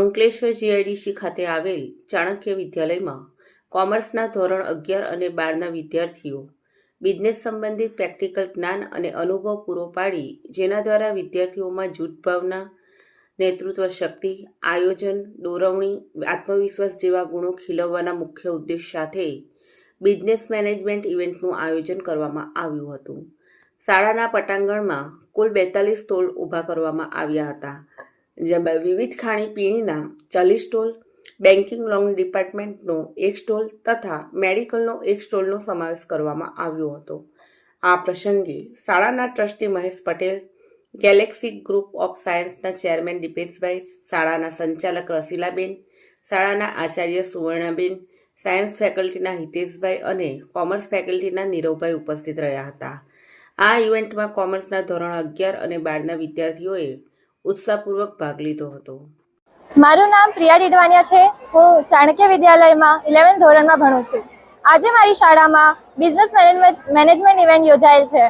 Ankleshwar GIDC ખાતે આવેલ ચાણક્ય વિદ્યાલયમાં કોમર્સના ધોરણ અગિયાર અને બારના વિદ્યાર્થીઓ બિઝનેસ સંબંધિત પ્રેક્ટિકલ જ્ઞાન અને અનુભવ પૂરો પાડી, જેના દ્વારા વિદ્યાર્થીઓમાં જૂથ ભાવના નેતૃત્વ શક્તિ, આયોજન, દોરવણી, આત્મવિશ્વાસ જેવા ગુણો ખીલવવાના મુખ્ય ઉદ્દેશ સાથે બિઝનેસ મેનેજમેન્ટ ઇવેન્ટનું આયોજન કરવામાં આવ્યું હતું. શાળાના પટાંગણમાં કુલ બેતાલીસ સ્ટોલ ઊભા કરવામાં આવ્યા હતા. જેમાં વિવિધ ખાણીપીણીના ચાલીસ સ્ટોલ બેન્કિંગ લોન ડિપાર્ટમેન્ટનો એક સ્ટોલ તથા મેડિકલનો એક સ્ટોલનો સમાવેશ કરવામાં આવ્યો હતો. આ પ્રસંગે શાળાના trustee Mahesh Patel, galaxy group of સાયન્સના ચેરમેન દીપેશભાઈ, શાળાના સંચાલક રસીલાબેન, શાળાના આચાર્ય સુવર્ણાબેન, સાયન્સ ફેકલ્ટીના હિતેશભાઈ અને કોમર્સ ફેકલ્ટીના નીરવભાઈ ઉપસ્થિત રહ્યા હતા. આ ઇવેન્ટમાં કોમર્સના ધોરણ અગિયાર અને બારના વિદ્યાર્થીઓએ ઉત્સાહપૂર્વક ભાગ લીધો હતો. મારું નામ પ્રિયા ડીડવાનિયા છે. હું ચાણક્ય વિદ્યાલયમાં ઇલેવન ધોરણમાં ભણું છું. આજે મારી શાળામાં બિઝનેસ મેનેજમેન્ટ ઇવેન્ટ યોજાયેલ છે.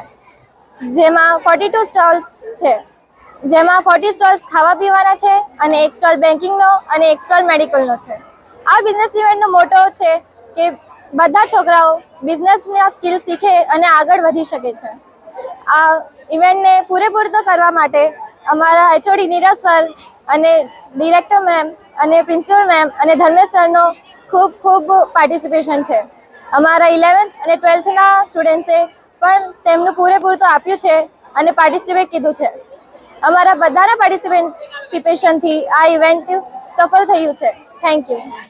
જેમાં ફોર્ટી ટુ સ્ટોલ્સ છે. જેમાં ફોર્ટી સ્ટોલ્સ ખાવા પીવાના છે અને એક સ્ટોલ બેન્કિંગનો અને એક સ્ટોલ મેડિકલનો છે. આ બિઝનેસ ઇવેન્ટનો મોટો છે કે બધા છોકરાઓ બિઝનેસના સ્કિલ શીખે અને આગળ વધી શકે છે. આ ઇવેન્ટને પૂરેપૂરતો કરવા માટે અમારા એચઓડી નીરજ સર અને ડિરેક્ટર મેમ અને પ્રિન્સિપલ મેમ અને ધર્મેશ સરનો ખૂબ ખૂબ પાર્ટિસિપેશન છે. અમારા ઇલેવન્થ અને ટ્વેલ્થના સ્ટુડન્ટ્સે પણ તેમનું પૂરેપૂરું તો આપ્યું છે અને પાર્ટિસિપેટ કીધું છે. અમારા બધાના પાર્ટિસિપેશનથી આ ઇવેન્ટ સફળ થયું છે. Thank you